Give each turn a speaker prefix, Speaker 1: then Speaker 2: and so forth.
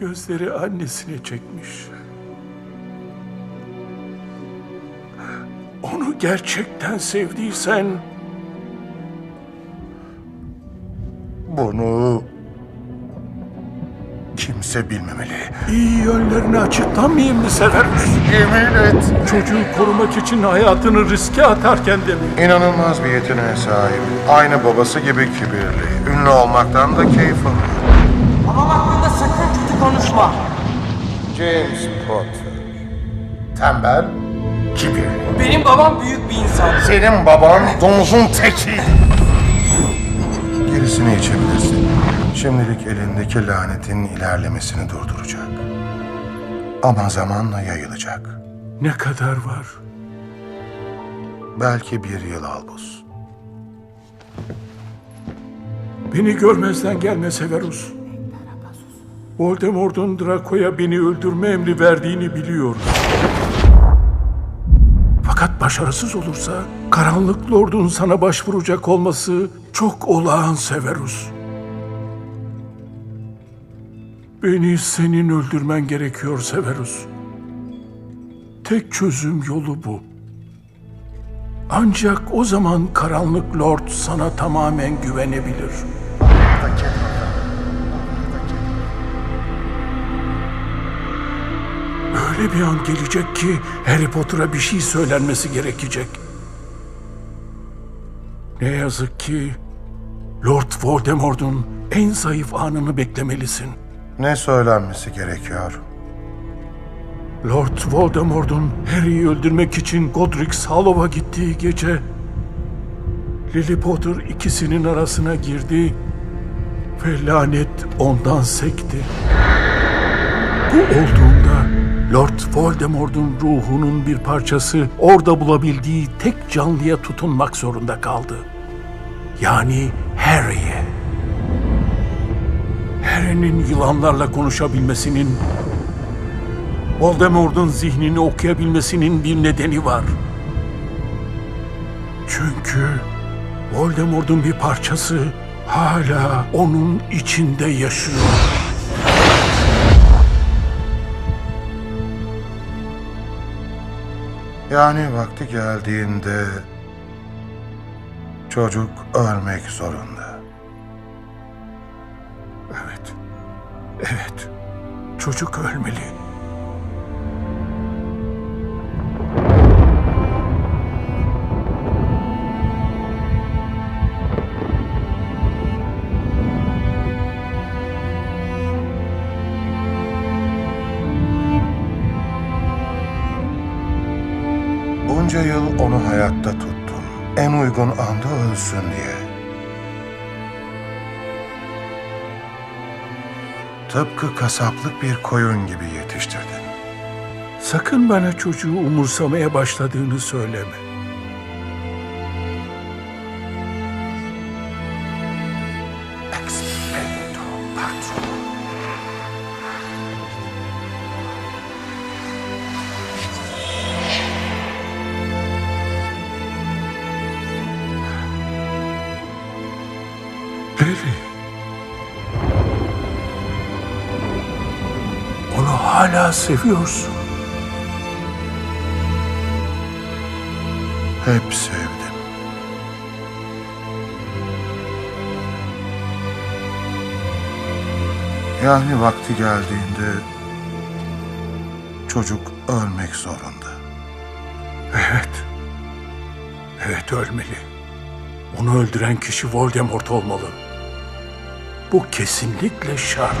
Speaker 1: Gözleri annesine çekmiş. Onu gerçekten sevdiysen
Speaker 2: Bunu kimse bilmemeli.
Speaker 1: iyi yönlerini açıklamayayım mı Severus?
Speaker 2: Yemin et.
Speaker 1: Çocuğu korumak için hayatını riske atarken de mi?
Speaker 2: İnanılmaz bir yeteneğe sahip. Aynı babası gibi kibirli. Ünlü olmaktan da keyif alıyor.
Speaker 3: Babam hakkında sakın konuşma.
Speaker 2: James Potter. Tembel, kibirli.
Speaker 3: Benim babam büyük bir insan.
Speaker 2: Senin baban domuzun teki. Gerisini içebilirsin. Şimdilik elindeki lanetin ilerlemesini durduracak. Ama zamanla yayılacak.
Speaker 1: Ne kadar var?
Speaker 2: Belki bir yıl albus.
Speaker 1: Beni görmezden gelme Severus. Voldemort'un Draco'ya beni öldürme emri verdiğini biliyorum. Fakat başarısız olursa Karanlık Lord'un sana başvuracak olması çok olağan Severus. Beni senin öldürmen gerekiyor Severus. Tek çözüm yolu bu. Ancak o zaman Karanlık Lord sana tamamen güvenebilir. Öyle bir an gelecek ki Harry Potter'a bir şey söylenmesi gerekecek. Ne yazık ki Lord Voldemort'un en zayıf anını beklemelisin.
Speaker 2: Ne söylenmesi gerekiyor?
Speaker 1: Lord Voldemort'un Harry'i öldürmek için Godric's Hollow'a gittiği gece Lily Potter ikisinin arasına girdi ve lanet ondan sekti. Bu olduğunda Lord Voldemort'un ruhunun bir parçası orada bulabildiği tek canlıya tutunmak zorunda kaldı. Yani Harry'e. Harry'nin yılanlarla konuşabilmesinin Voldemort'un zihnini okuyabilmesinin bir nedeni var. Çünkü Voldemort'un bir parçası hala onun içinde yaşıyor.
Speaker 2: Yani vakti geldiğinde çocuk ölmek zorunda.
Speaker 1: Evet. Evet. Çocuk ölmeli.
Speaker 2: Bunca yıl onu hayatta tuttun. En uygun anda ölsün diye. Tıpkı kasaplık bir koyun gibi yetiştirdin.
Speaker 1: Sakın bana çocuğu umursamaya başladığını söyleme. Harry. Onu hala seviyorsun.
Speaker 2: Hep sevdim. Yani vakti geldiğinde çocuk ölmek zorunda.
Speaker 1: Evet. Evet ölmeli. Onu öldüren kişi Voldemort olmalı. Bu kesinlikle şart.